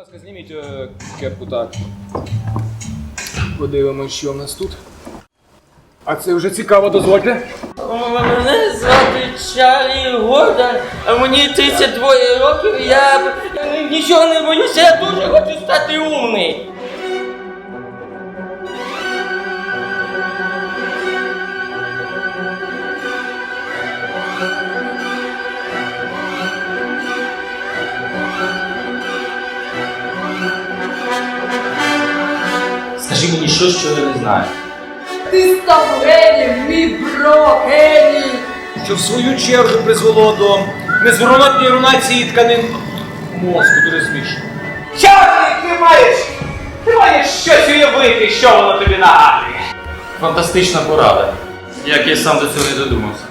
ласка, зніміть е, кепку так. Подивимось, що в нас тут. А це вже цікаво, дозвольте. Мене звати Чарлі Гордон, а мені 32 років, я нічого не боюся, я дуже хочу стати умний. Скажи мені щось, що я не знаю. Ти став генієм, мій бро, геній! Що в свою чергу призвело до незворотньої рунації тканин мозку. Дуже смішно. Чарлі, ти маєш! Ти маєш щось уявити, що воно тобі нагадує. Фантастична порада. Як я сам до цього не додумався.